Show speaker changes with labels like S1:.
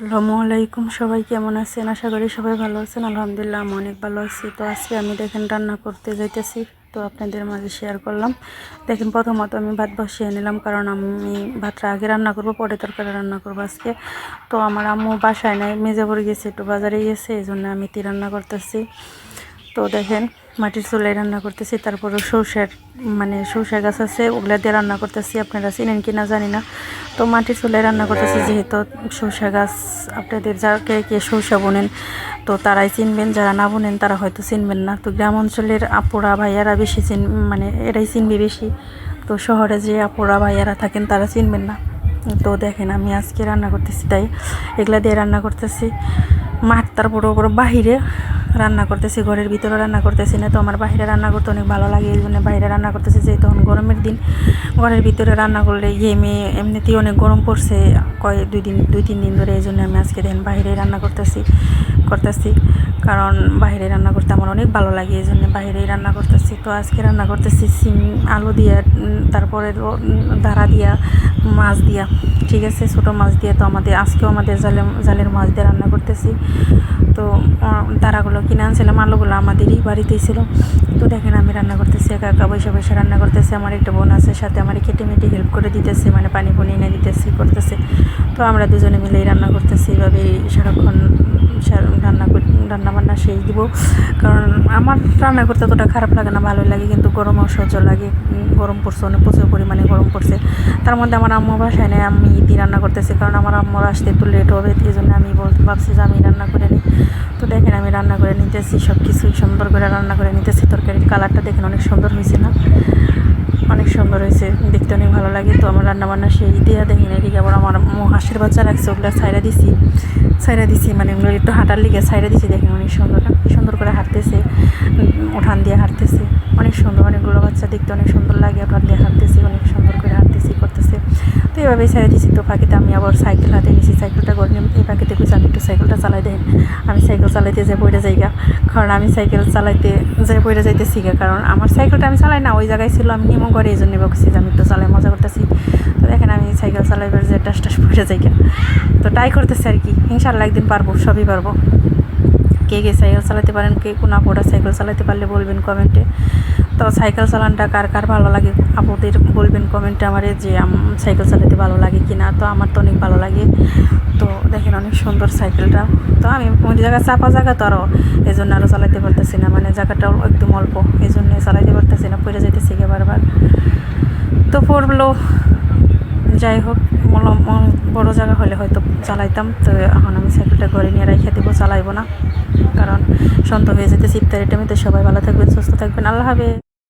S1: আসসালামু আলাইকুম, সবাই কেমন আছেন? আশা করি সবাই ভালো আছেন। আলহামদুলিল্লাহ, আমি অনেক ভালো আছি। তো আজকে আমি দেখেন, রান্না করতে যাইতেছি। তো আপনাদের মাঝে শেয়ার করলাম। দেখেন, প্রথমত আমি ভাত বসিয়ে নিলাম, কারণ আমি ভাতটা আগে রান্না করব, পরে তরকারি রান্না করব আজকে। তো আমার আম্মু বাসায় নাই মেজাপুর গেছে, একটু বাজারে গেছে, এই জন্য আমি তি রান্না করতেছি। তো দেখেন, মাটির চুলায় রান্না করতেছি তারপরে সর্ষের মানে সর্ষে গাছ আছে, ওগুলা দিয়ে রান্না করতেছি, আপনারা চিনেন কি না জানি না। তো মাটির চুলায় রান্না করতেছি, যেহেতু সর্ষে গাছ, আপনাদের যাকে কে সর্ষে বোনেন, তো তারাই চিনবেন, যারা না বোনেন, তারা হয়তো চিনবেন না। তো গ্রাম অঞ্চলের আপুরা, ভাইয়ারা বেশি চিন মানে এরাই চিনবে বেশি। তো শহরে যে আপুরা, ভাইয়ারা থাকেন, তারা চিনবেন না। তো দেখেন, আমি আজকে রান্না করতেছি তাই, এগুলা দিয়ে রান্না করতেছি। মাঠ তারপর ওপর বাহিরে রান্না করতেছি, ঘরের ভিতরে রান্না করতেছি না, তো আমার বাইরে রান্না করতে অনেক ভালো লাগে, এই জন্য বাইরে রান্না করতেছি যে তখন গরমের দিন, ঘরের ভিতরে রান্না করলে ঘেমে এমনিতেই অনেক গরম পড়ছে কয় দুই দিন, দুই তিন দিন ধরে এই জন্য আমি আজকে দিন বাইরে রান্না করতেছি করতেছি, কারণ বাইরে রান্না করতে আমার অনেক ভালো লাগে, এই জন্য বাইরেই রান্না করতেছি, তো আজকে রান্না করতেছি সিম, আলু দিয়ে, তারপরে দাঁড়া দিয়া, মাছ দিয়া, ঠিক আছে, ছোটো মাছ দিয়ে, তো আমাদের, আজকেও আমাদের জালে জালের মাছ দিয়ে করতেছি। তো তারাগুলো কিনে আনছিলাম, আলুগুলো আমাদেরই বাড়িতেই ছিল। তো দেখেন আমি রান্না করতেছি, একা একা বসে বসে রান্না করতেছি। আমার একটা বোন আছে, সাথে আমার কেটে মেটে হেল্প করে দিতেছে মানে পানি পানি এনে দিতেছি, করতেছে। তো আমরা দুজনে মিলেই রান্না করতেছি এভাবেই সারাক্ষণ রান্না রান্না বান্না সেই দিব। কারণ আমার রান্না করতে অতটা খারাপ লাগে না, ভালোই লাগে, কিন্তু গরম অসহ্য লাগে। গরম পড়ছে, অনেক প্রচুর পরিমাণে গরম পড়ছে। তার মধ্যে আমার আম্মু বাসায় নেই, আমি ইতি রান্না করতেছি, কারণ আমার আম্মুর আসতে একটু লেট হবে, এই ভাবছি যে আমি রান্না করে নিই। তো দেখেন আমি রান্না করে নিতেছি সব কিছুই সুন্দর করে রান্না করে নিতেছি। তরকারির কালারটা দেখেন অনেক সুন্দর হয়েছে না? অনেক সুন্দর হয়েছে, দেখতে অনেক ভালো লাগে। তো আমার রান্না বান্না সেই দিয়ে দেখেন এদিকে আবার আমার হাঁসের বাচ্চা রাখছে, ওগুলো ছাইরা দিছি ছাইরা দিছি মানে ওগুলো একটু হাঁটার লিগে ছাইরা দিছি। দেখেন অনেক সুন্দর সুন্দর করে হাঁটতেছে, উঠান দিয়ে হাঁটতেছে। অনেক সুন্দর, অনেকগুলো বাচ্চা দেখতে অনেক সুন্দর লাগে, উঠান দিয়ে হাঁটতেছি, অনেক সুন্দর করে হাঁটতেছি, করতেছে। তো এভাবেই ছেড়ে দিছি। তো ফাঁকিতে আমি আবার সাইকেল হাতে নিয়েছি সাইকেলটা করে নিয়ে এই ফাঁকিতে খুঁজে আমি একটু সাইকেলটা চালাই দেন। আমি সাইকেল চালাইতে যে পড়ে যাই গা কারণ আমি সাইকেল চালাইতে যে পড়ে যাইতেছি গা। কারণ আমার সাইকেলটা আমি চালাই না, ওই জায়গায় ছিল, আমি নিমো করে এই জন্য বকছি আমি তো চালাই, মজা করতেছি। তো দেখেন আমি সাইকেল চালাইবার যে টাস টাস পড়ে যাই গা তো তাই করতেছি আর কি। ইনশাল্লাহ একদিন পারব, সবই পারব। কে কে সাইকেল চালাতে পারেন, কে কোন আপুরা সাইকেল চালাতে পারলে বলবেন কমেন্টে। তো সাইকেল চালানটা কার কার ভালো লাগে? আপুদের বলবেন কমেন্টে আমারে যে সাইকেল চালাতে ভালো লাগে কি না তো আমার তো অনেক ভালো লাগে। তো দেখেন অনেক সুন্দর সাইকেলটা। তো আমি ওই জায়গায় চাপা জায়গা তো আরও এই জন্য আরও চালাতে পারতেছি না। মানে জায়গাটাও একদম অল্প। এই জন্য চালাইতে পারতেছি না, পড়ে যেতেছি গে বারবার তো পড়ল, যাই হোক বড় জায়গা হলে হয়তো চালাইতাম। তো এখন আমি সাইকেলটা ঘরে নিয়ে রেখে দেবো, চালাইবো না। কারণ সন্ধ্যা হয়ে যেতে ইফতারের টাইমে তো সবাই ভালো থাকবেন সুস্থ থাকবেন। আল্লাহ হাফেজ।